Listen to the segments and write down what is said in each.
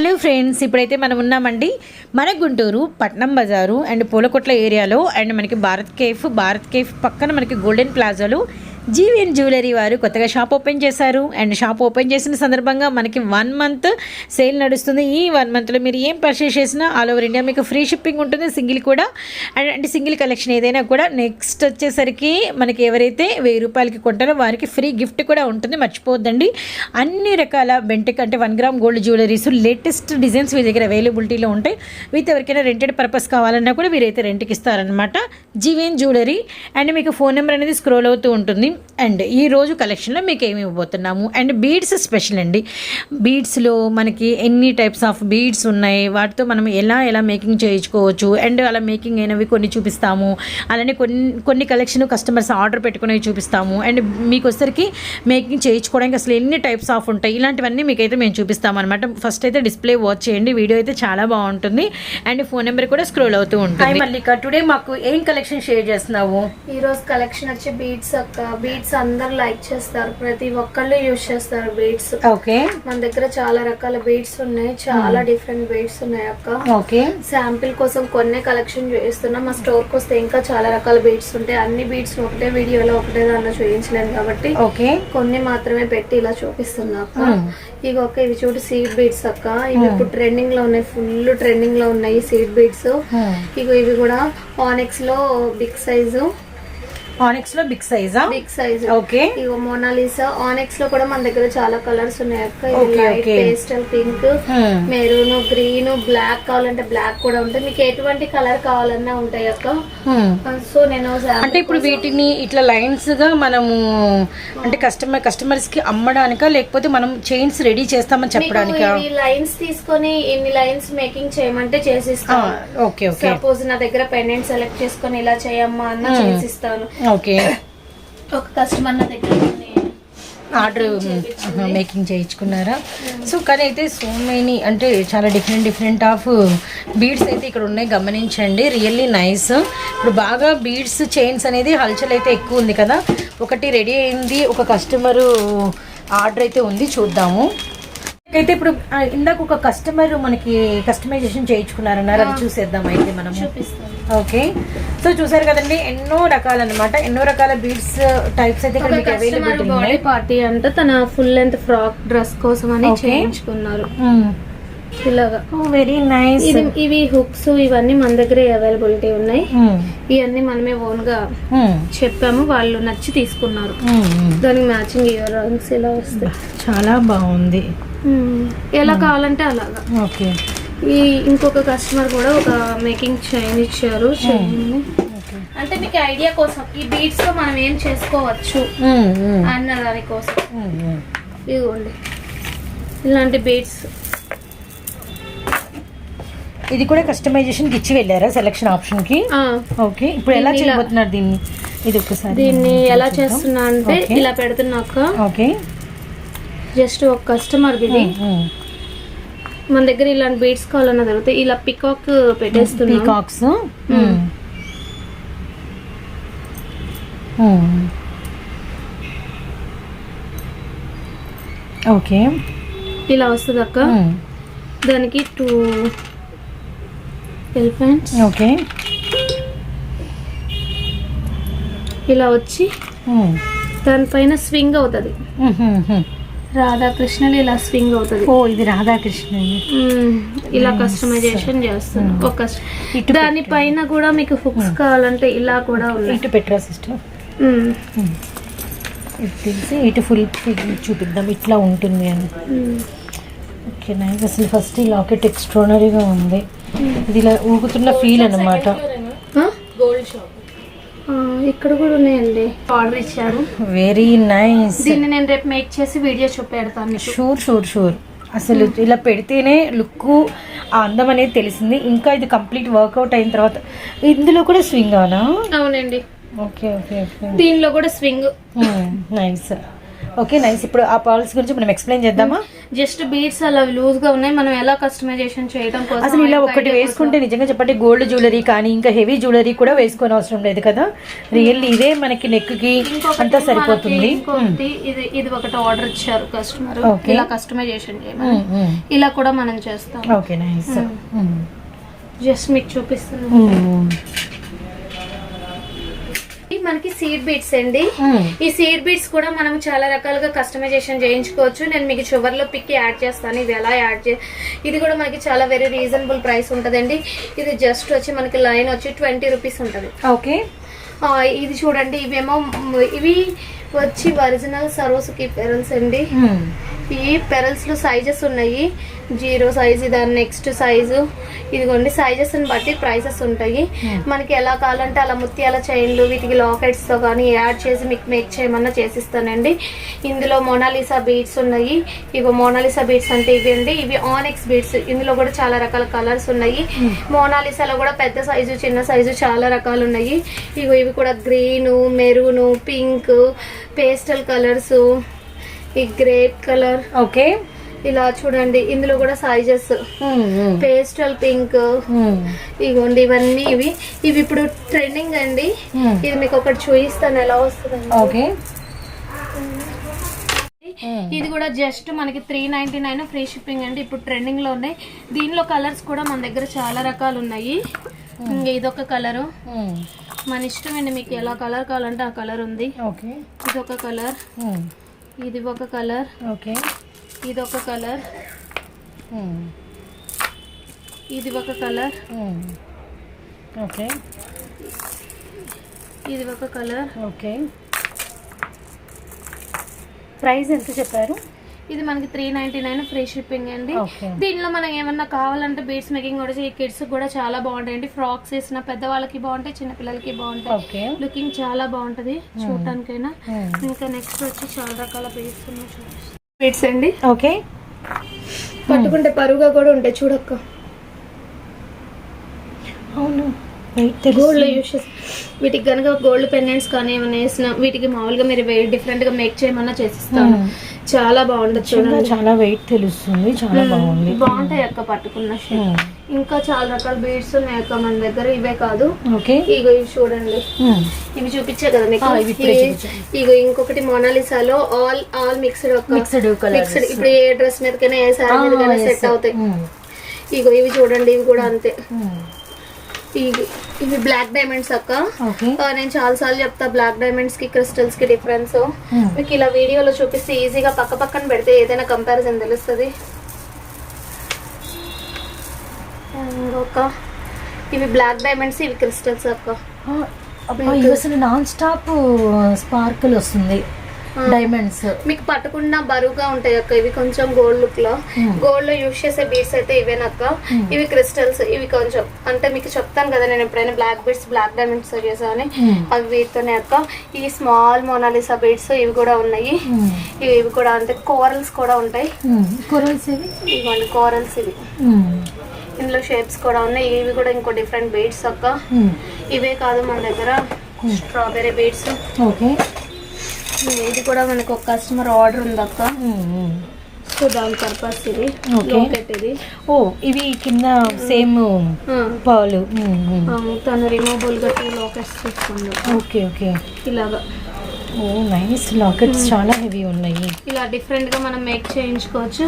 Hello friends ఇప్పుడైతే మనం ఉన్నామండి మన గుంటూరు పట్నం బజారు అండ్ పూలకొట్ల ఏరియాలో అండ్ మనకి భారత్ కేఫ్ భారత్ కేఫ్ పక్కన మనకి గోల్డెన్ ప్లాజాలో జీవిఎన్ జ్యువెలరీ వారు కొత్తగా షాప్ ఓపెన్ చేశారు. అండ్ షాప్ ఓపెన్ చేసిన సందర్భంగా మనకి వన్ మంత్ సేల్ నడుస్తుంది. ఈ వన్ మంత్లో మీరు ఏం పర్చేస్ చేసినా ఆల్ ఓవర్ ఇండియా మీకు ఫ్రీ షిప్పింగ్ ఉంటుంది సింగిల్ కూడా. అండ్ అంటే సింగిల్ కలెక్షన్ ఏదైనా కూడా నెక్స్ట్ వచ్చేసరికి మనకి ఎవరైతే వెయ్యి రూపాయలకి కొంటారో వారికి ఫ్రీ గిఫ్ట్ కూడా ఉంటుంది. మర్చిపోద్దండి అన్ని రకాల బెంటెక్ అంటే one gram gold jewelleries latest designs మీ దగ్గర అవైలబిలిటీలో ఉంటాయి. విత్ ఎవరికైనా రెంటెడ్ పర్పస్ కావాలన్నా కూడా వీరైతే రెంట్కి ఇస్తారనమాట జీవేన్ జ్యువెలరీ. అండ్ మీకు ఫోన్ నెంబర్ అనేది స్క్రోల్ అవుతూ ఉంటుంది. అండ్ ఈ రోజు కలెక్షన్లో మీకు ఏమి ఇవ్వబోతున్నాము? అండ్ బీడ్స్ స్పెషల్ అండి. బీడ్స్లో మనకి ఎన్ని టైప్స్ ఆఫ్ బీడ్స్ ఉన్నాయి? వాటితో మనం ఎలా ఎలా మేకింగ్ చేయించుకోవచ్చు? అండ్ అలా మేకింగ్ అయినవి కొన్ని చూపిస్తాము. అలానే కొన్ని కొన్ని కలెక్షన్ కస్టమర్స్ ఆర్డర్ పెట్టుకునేవి చూపిస్తాము. అండ్ మీకు వచ్చరికి మేకింగ్ చేయించుకోవడానికి అసలు ఎన్ని టైప్స్ ఆఫ్ ఉంటాయి? ఇలాంటివన్నీ మీకైతే మేము చూపిస్తాం అనమాట ఫస్ట్ అయితే డిస్ప్లే వాచ్ చేయండి. వీడియో అయితే చాలా బాగుంటుంది. అండ్ ఫోన్ నెంబర్ కూడా స్క్రోల్ అవుతూ ఉంటుంది. మల్లిక. టుడే మాకు ఏం కలెక్షన్ షేర్ చేస్తున్నావు? ఈ రోజు కలెక్షన్ వచ్చి బీట్స్ అక్క బీట్స్ అందరు లైక్ చేస్తారు. ప్రతి ఒక్కళ్ళు యూజ్ చేస్తారు బీట్స్. ఓకే. మన దగ్గర చాలా రకాల బీట్స్ ఉన్నాయి. చాలా డిఫరెంట్ బీట్స్ ఉన్నాయి అక్క. ఓకే. శాంపిల్ కోసం కొన్ని కలెక్షన్ చేస్తున్నాం. మా స్టోర్కి వస్తే ఇంకా చాలా రకాల బీట్స్ ఉంటాయి. అన్ని బీట్స్ ఒకటే వీడియోలో ఒకటే దాంట్లో చూపించలేను కాబట్టి ఓకే. కొన్ని మాత్రమే పెట్టి ఇలా చూపిస్తున్నా అక్క. ఇక ఒక ఇవి చూడు సీడ్ బీట్స్ అక్క. ఇవి ఇప్పుడు ట్రెండింగ్లో ఉన్నాయి. ఫుల్ ట్రెండింగ్లో ఉన్నాయి సీడ్ బీట్స్. ఇక ఇవి కూడా ఆనెక్స్లో బిగ్ సైజు. ఆనిక్స్లో బిగ్ సైజా బిగ్ సైజ్ ఓకే ఇగో మోనాలిసా ఆనెక్స్లో కూడా మన దగ్గర చాలా కలర్స్ ఉన్నాయి అక్క. Light. Pastel pink Hmm. Maroon green black కావాలంటే బ్లాక్ కూడా ఉంటాయి. మీకు ఎటువంటి కలర్ కావాలన్నా ఉంటాయి అక్క. సో నేను sample అంటే ఇప్పుడు వీటిని ఇట్లా లైన్స్గా మనము అంటే కస్టమర్ కస్టమర్స్కి అమ్మడానికా లేకపోతే మనం చైన్స్ రెడీ చేస్తామని చెప్పడానికా? లైన్స్ తీసుకొని ఇన్ని లైన్స్ మేకింగ్ చేయమంటే చేసిస్తాను. ఓకే ఓకే సపోజ్ నా దగ్గర పెండెంట్ సెలెక్ట్ చేసుకొని ఇలా చేయమ్మా అన్న Hmm. చేసిస్తాను. ఓకే. ఒక కస్టమర్ నా దగ్గర ఆర్డర్ మేకింగ్ చేయించుకున్నారా? సో కానీ అయితే సో మెనీ అంటే చాలా డిఫరెంట్ డిఫరెంట్ ఆఫ్ బీడ్స్ అయితే ఇక్కడ ఉన్నాయి. గమనించండి. రియల్లీ నైస్ ఇప్పుడు బాగా బీడ్స్ చైన్స్ అనేది హల్చల్ అయితే ఎక్కువ ఉంది కదా. ఒకటి రెడీ అయింది. ఒక కస్టమరు ఆర్డర్ అయితే ఉంది. చూద్దాము. అయితే ఇప్పుడు ఇందాక ఒక కస్టమర్ మనకి కస్టమైజేషన్ చేయించుకున్నారన్నారు. అది చూసేద్దాం అయితే మనము. చూపిస్తాను. ఓకే సో చూసారు కదండి ఎన్నో రకాలన్నమాట. ఎన్నో రకాల బీడ్స్ టైప్స్ అయితే ఇక్కడ మీకు అవైలబిలిటీ బాడీ పార్టీ అంటే తన ఫుల్ లెంత్ ఫ్రాక్ డ్రెస్ కోసం అని. చేయించుకున్నారు. ఇలాగా. వెరీ నైస్ ఇది ఇవి హుక్స్ ఇవన్నీ మన దగ్గరే అవైలబిలిటీ ఉన్నాయి. ఇవన్నీ మనమే ఓన్గా చెప్పాము వాళ్ళు నచ్చి తీసుకున్నారు. దానికి మ్యాచింగ్ ఇయర్ రింగ్స్ ఇలా వస్తాయి. చాలా బాగుంది. ఎలా కావాలంటే అలాగా. ఓకే ఈ ఇంకొక కస్టమర్ కూడా ఒక మేకింగ్ చైన్ ఇచ్చారు. చైన్ అంటే మీకు ఐడియా కోసం ఈ బీడ్స్తో మనం ఏం చేసుకోవచ్చు అన్న దాని కోసం. ఇదిగోండి. ఇలాంటి బీడ్స్ ఇది కూడా కస్టమైజేషన్ ఇచ్చి వెళ్ళారా సెలక్షన్ ఆప్షన్కి? ఓకే ఇప్పుడు ఎలా చేయబోతున్నారు దీన్ని? ఇది ఒకసారి దీన్ని ఎలా. చేస్తున్నా అంటే. ఇలా పెడుతున్నాక ఓకే జస్ట్ ఒక కస్టమర్ ఇది. మన దగ్గర ఇలాంటి బీడ్స్ కావాలన్న దొరికితే ఇలా పికాక్ పెట్టేస్తున్నాం. పీకాక్స్ ఓకే ఇలా వస్తుంది అక్క. దానికి టూ ఎలిఫెంట్స్ ఓకే ఇలా వచ్చి దానిపైన స్వింగ్ అవుతుంది. రాధాకృష్ణలు ఇలా స్వింగ్ అవుతుంది. ఓ ఇది రాధాకృష్ణ. ఇలా కస్టమైజేషన్ చేస్తున్నాం ఒక కస్- దానిపైన కూడా మీకు హుక్స్ కావాలంటే ఇలా కూడా ఉన్నాయి. ఇటు పెట్టరా సిస్టర్. ఇటు తెలిసి ఇటు ఫుల్ చూపిద్దాం. ఇట్లా ఉంటుంది అని. ఓకే నైస్ అసలు ఫస్ట్ ఈ లాకెట్ ఎక్స్ట్రానరీగా ఉంది. ఇది ఇలా ఊగుతున్న ఫీల్ అనమాట ఆ? ఆ, ఇక్కడ కూడా ఉన్నాయండి. ఆర్డర్ ఇచ్చారు. వెరీ నైస్ దీన్ని నేను రేపు మేక్ చేసి వీడియో చూపెడతాను. షూర్ షూర్ షూర్ అసలు ఇలా పెడితేనే లుక్ ఆ అందం అనేది తెలిసింది. ఇంకా ఇది కంప్లీట్ వర్కౌట్ అయిన తర్వాత ఇందులో కూడా స్వింగ్ అవునా అవునండి. ఓకే ఓకే ఓకే దీనిలో కూడా స్వింగ్ నైస్ ఓకే నైస్. ఇప్పుడు ఆ పర్ల్స్ గురించి మనం ఎక్స్ప్లెయిన్ చేద్దామా? జస్ట్ బీడ్స్ అలా లూజ్గా ఉన్నాయి. మనం ఎలా కస్టమైజేషన్ చేయడం కోసం అసలు ఇలా ఒకటి వేసుకుంటే నిజంగా చెప్పండి గోల్డ్ జ్యువెలరీ కానీ ఇంకా హెవీ జ్యువెలరీ కూడా వేసుకోని అవసరం లేదు కదా? రియల్లీ ఇదే మనకి నెక్కి అంతా సరిపోతుంది. ఇది ఇది ఒకటి ఆర్డర్ ఇచ్చారు కస్టమర్. ఇలా కస్టమైజేషన్ చేయమని. ఇలా కూడా మనం చేస్తాం. Okay nice. జస్ట్ మీకు చూపిస్తున్నాను మనకి సీడ్ బీట్స్ అండి. ఈ సీడ్ బీట్స్ కూడా మనం చాలా రకాలుగా కస్టమైజేషన్ చేయించుకోవచ్చు. నేను మీకు చివరిలో లో పిక్ యాడ్ చేస్తాను. ఇది ఎలా యాడ్ చే ఇది కూడా మనకి చాలా వెరీ రీజనబుల్ ప్రైస్ ఉంటుందండి. ఇది జస్ట్ వచ్చి మనకి లైన్ వచ్చి ట్వంటీ రూపీస్ ఉంటుంది. ఓకే ఇది చూడండి. ఇవేమో ఇవి వచ్చి ఒరిజినల్ సరోసుకి పెరల్స్ అండి. ఈ పెరల్స్లో సైజెస్ ఉన్నాయి. జీరో సైజ్ దాని నెక్స్ట్ సైజు ఇదిగోండి సైజెస్ని బట్టి ప్రైసెస్ ఉంటాయి. మనకి ఎలా కావాలంటే అలా ముత్యాల చైన్లు వీటికి లాకెట్స్తో కానీ యాడ్ చేసి మీకు మేక్ చేయమన్నా చేసిస్తానండి. ఇందులో మోనాలిసా బీడ్స్ ఉన్నాయి. ఇగో మోనాలిసా బీడ్స్ అంటే ఇవి అండి ఇవి ఆనెక్స్ బీడ్స్ ఇందులో కూడా చాలా రకాల కలర్స్ ఉన్నాయి. మోనాలిసాలో కూడా పెద్ద సైజు చిన్న సైజు చాలా రకాలు ఉన్నాయి. ఇగో ఇవి కూడా green maroon pink pastel colours ఈ గ్రేప్ కలర్ ఓకే ఇలా చూడండి ఇందులో కూడా సైజెస్ పేస్టల్ పింక్ ఇగోండి ఇవన్నీ ఇవి. ఇవి ఇప్పుడు ట్రెండింగ్ అండి. ఇది మీకు ఒకటి చూపిస్తాను ఎలా వస్తుందండి? ఓకే. ఇది కూడా జస్ట్ మనకి three ninety nine free shipping అండి. ఇప్పుడు ట్రెండింగ్లో ఉన్నాయి దీనిలో కలర్స్ కూడా మన దగ్గర చాలా రకాలు ఉన్నాయి. ఇంక ఇదొక కలరు మన ఇష్టం అండి మీకు ఎలా కలర్ కావాలంటే ఆ కలర్ ఉంది. ఇదొక కలర్ ఇది ఒక కలర్ ఓకే. ఇదొక కలర్. ఇది ఒక కలర్. ఓకే. ఇది ఒక కలర్. ఓకే. ప్రైస్ ఎంత చెప్పారు? ఇది మనకి three ninety nine free shipping అండి. దీనిలో మనం ఏమన్నా కావాలంటే బీడ్స్ మేకింగ్ కూడా ఈ కిడ్స్ కూడా చాలా బాగుంటాయండి. ఫ్రాక్స్ వేసిన పెద్దవాళ్ళకి బాగుంటాయి చిన్న పిల్లలకి బాగుంటాయి లుకింగ్ చాలా బాగుంటది చూడటానికైనా ఇంకా నెక్స్ట్ వచ్చి చాలా రకాల బీడ్స్ ఉన్నాయి బీడ్స్ అండి. ఓకే. పట్టుకుంటే పరుగా కూడా ఉంటాయి చూడక్క. అవును. గోల్డ్ యూస్ చేసి వీటికి కనుక గోల్డ్ పెండెంట్స్ కానీ ఏమైనా వేసిన వీటికి మామూలుగా మీరు డిఫరెంట్గా మేక్ చేయమన్నా చేసిస్తాను. చాలా బాగుంటుంది చాలా వెయిట్ తెలుస్తుంది చాలా బాగుంది. బాగుంటాయి అక్క పట్టుకున్న. ఇంకా చాలా రకాల బీడ్స్ ఉన్నాయి అక్క మన దగ్గర ఇవే కాదు. ఓకే. ఇగో ఇవి చూడండి. ఇవి చూపించే కదా మీకు. ఇగో ఇంకొకటి మొనాలిసాలో ఆల్ ఆల్ మిక్స్డ్ ఒక మిక్స్డ్ మిక్స్డ్ ఇప్పుడు ఏ డ్రెస్ మీదకైనా ఏ సారీ మీదకైనా సెట్ అవుతాయి. ఇగో ఇవి చూడండి ఇవి కూడా అంతే. ఇవి ఇవి బ్లాక్ డైమండ్స్ అక్క. నేను చాలా సార్లు చెప్తా బ్లాక్ డైమండ్స్కి క్రిస్టల్స్కి డిఫరెన్స్ మీకు ఇలా వీడియోలో చూపిస్తే ఈజీగా పక్క పక్కన పెడితే ఏదైనా కంపారిజన్ తెలుస్తుంది. ఇంకొక. ఇవి బ్లాక్ డైమండ్స్ ఇవి క్రిస్టల్స్ అక్క. నాన్ స్టాప్ స్పార్కిల్ వస్తుంది. డైమండ్స్ మీకు పట్టకుండా బరువుగా ఉంటాయి అక్క. ఇవి కొంచెం గోల్డ్ లుక్లో. గోల్డ్లో యూస్ చేసే బీడ్స్ అయితే ఇవేనక్క ఇవి క్రిస్టల్స్ ఇవి కొంచెం అంటే మీకు చెప్తాను కదా నేను ఎప్పుడైనా బ్లాక్ బీడ్స్ బ్లాక్ డైమండ్స్ చేసాను అవి వీటితోనే అక్క. ఈ స్మాల్ మోనాలిసా బీడ్స్ ఇవి కూడా ఉన్నాయి. ఇవి ఇవి కూడా అంతే కోరల్స్ కూడా ఉంటాయి. కొరల్స్ ఇవి? ఇవ్వండి కోరల్స్ ఇవి. ఇందులో షేప్స్ కూడా ఉన్నాయి. ఇవి కూడా ఇంకో డిఫరెంట్ బీడ్స్ అక్క. ఇవే కాదు మన దగ్గర స్ట్రాబెరీ బీడ్స్ ఓకే ఇది కూడా మనకు ఒక కస్టమర్ ఆర్డర్ ఉంది అక్క. సో దాని పర్పస్ ఇది. లోకెట్ ఇది. ఓ ఇవి కింద సేమ్ పాలు తను రిమూవబుల్గా టూ లోకెట్స్ తీసుకుంది ఓకే ఓకే. ఇలాగా. ఓ నైస్ లాకెట్స్ చాలా హెవీ ఉన్నాయి. ఇలా డిఫరెంట్గా మనం మేక్ చేయించుకోవచ్చు.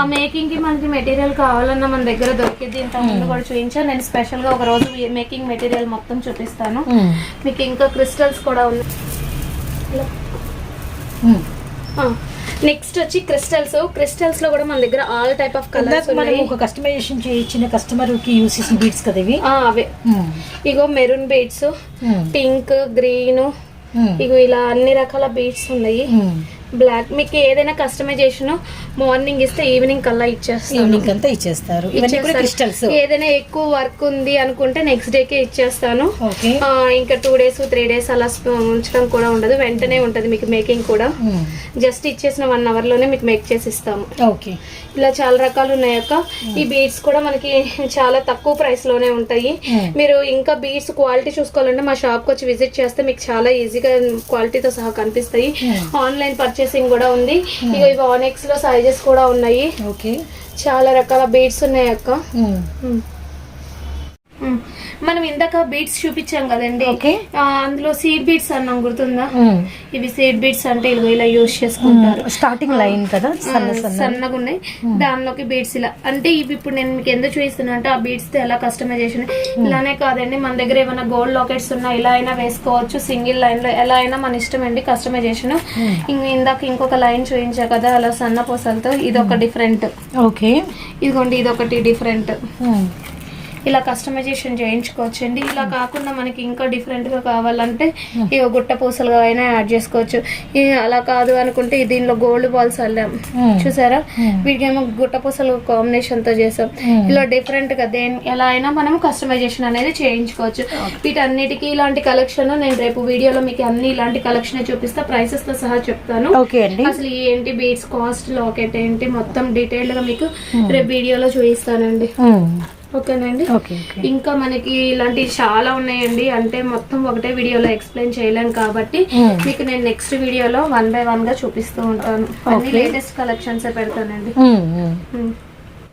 ఆ మేకింగ్కి మనకి మెటీరియల్ కావాలన్నా మన దగ్గర దొరికింది ఇంత ముందు కూడా చూపించాను. నేను స్పెషల్గా ఒక రోజు మేకింగ్ మెటీరియల్ మొత్తం చూపిస్తాను. మీకు ఇంకా క్రిస్టల్స్ కూడా ఉన్నాయి. నెక్స్ట్ వచ్చి క్రిస్టల్స్ క్రిస్టల్స్లో కూడా మన దగ్గర ఆల్ టైప్ ఆఫ్ కలర్స్ మనం ఒక కస్టమైజేషన్ చేయించిన కస్టమర్కి యూస్ చేసిన బీట్స్ కదా ఇవి? ఆ, అవే. ఇగో మెరూన్ బీడ్స్ పింక్ గ్రీన్ ఇగో ఇలా అన్ని రకాల బీడ్స్ ఉన్నాయి. బ్లాక్ మీకు ఏదైనా కస్టమైజేషన్ మార్నింగ్ ఇస్తే ఈవినింగ్ కల్లా ఇచ్చేస్తాను ఈవినింగ్ అంతా ఇచ్చేస్తారు. క్రిస్టల్స్ ఏదైనా ఎక్కువ వర్క్ ఉంది అనుకుంటే నెక్స్ట్ డేకే ఇచ్చేస్తాను. ఓకే ఆ, ఇంకా టూ డేస్ త్రీ డేస్ అలా ఉంచడం కూడా ఉండదు. వెంటనే ఉంటది మీకు మేకింగ్ కూడా. జస్ట్ ఇచ్చేసిన వన్ అవర్లోనే మీకు మేక్ చేసి ఇస్తాము ఓకే ఇలా చాలా రకాలు ఉన్నాయి అక్క. ఈ బీడ్స్ కూడా మనకి చాలా తక్కువ ప్రైస్లోనే ఉంటాయి. మీరు ఇంకా బీడ్స్ క్వాలిటీ చూసుకోవాలంటే మా షాప్కి వచ్చి విజిట్ చేస్తే మీకు చాలా ఈజీగా క్వాలిటీతో సహా కనిపిస్తాయి. ఆన్లైన్ పర్చేస్ ఫినిషింగ్ కూడా ఉంది. ఇక ఇవి ఆనెక్స్లో సైజెస్ కూడా ఉన్నాయి. ఓకే చాలా రకాల బీడ్స్ ఉన్నాయి అక్క. ఉమ్. ఉమ్. మనం ఇందాక బీడ్స్ చూపించాం కదండి. అందులో సీడ్ బీడ్స్ అన్నాం గుర్తుందా? ఇవి సీడ్ బీడ్స్ అంటే ఇలా యూజ్ చేసుకుంటారు. స్టార్టింగ్ లైన్ కదా సన్నగా ఉన్నాయి దానిలోకి బీడ్స్ ఇలా. అంటే ఇవి ఇప్పుడు నేను మీకు ఎందుకు చూపిస్తున్నా అంటే ఆ బీడ్స్తో ఎలా కస్టమైజేషన్ ఇలానే కాదండి. మన దగ్గర ఏమైనా గోల్డ్ లాకెట్స్ ఉన్నా ఇలా అయినా వేసుకోవచ్చు. సింగిల్ లైన్లో ఎలా అయినా మన ఇష్టం అండి కస్టమైజేషన్ ఇంక ఇందాక ఇంకొక లైన్ చూపించా కదా అలా సన్న పూసలతో ఇది ఒక డిఫరెంట్ ఓకే. ఇదిగోండి ఇది ఒకటి డిఫరెంట్ ఇలా కస్టమైజేషన్ చేయించుకోవచ్చు అండి ఇలా కాకుండా మనకి ఇంకా డిఫరెంట్గా కావాలంటే ఇక గుట్ట పూసలుగా అయినా యాడ్ చేసుకోవచ్చు. అలా కాదు అనుకుంటే దీనిలో గోల్డ్ బాల్స్ అల్లాం చూసారా? వీటికేమో గుట్ట పూసలు కాంబినేషన్తో చేసాం. ఇలా డిఫరెంట్గా దేని ఎలా అయినా మనం కస్టమైజేషన్ అనేది చేయించుకోవచ్చు. వీటన్నిటికీ ఇలాంటి కలెక్షన్ నేను రేపు వీడియోలో మీకు అన్ని ఇలాంటి కలెక్షన్ చూపిస్తా. ప్రైసెస్తో సహా చెప్తాను. అసలు ఏంటి బీట్స్ కాస్ట్ లాకెట్ ఏంటి మొత్తం డీటెయిల్డ్గా మీకు రేపు వీడియోలో చూపిస్తానండి. ఓకేనండి? Okay okay. ఇంకా మనకి ఇలాంటివి చాలా ఉన్నాయండి. అంటే మొత్తం ఒకటే వీడియోలో ఎక్స్ప్లెయిన్ చేయలేం కాబట్టి మీకు నేను నెక్స్ట్ వీడియోలో వన్ బై వన్గా చూపిస్తూ ఉంటాను. లేటెస్ట్ కలెక్షన్స్ పెడతానండి. ఉమ్.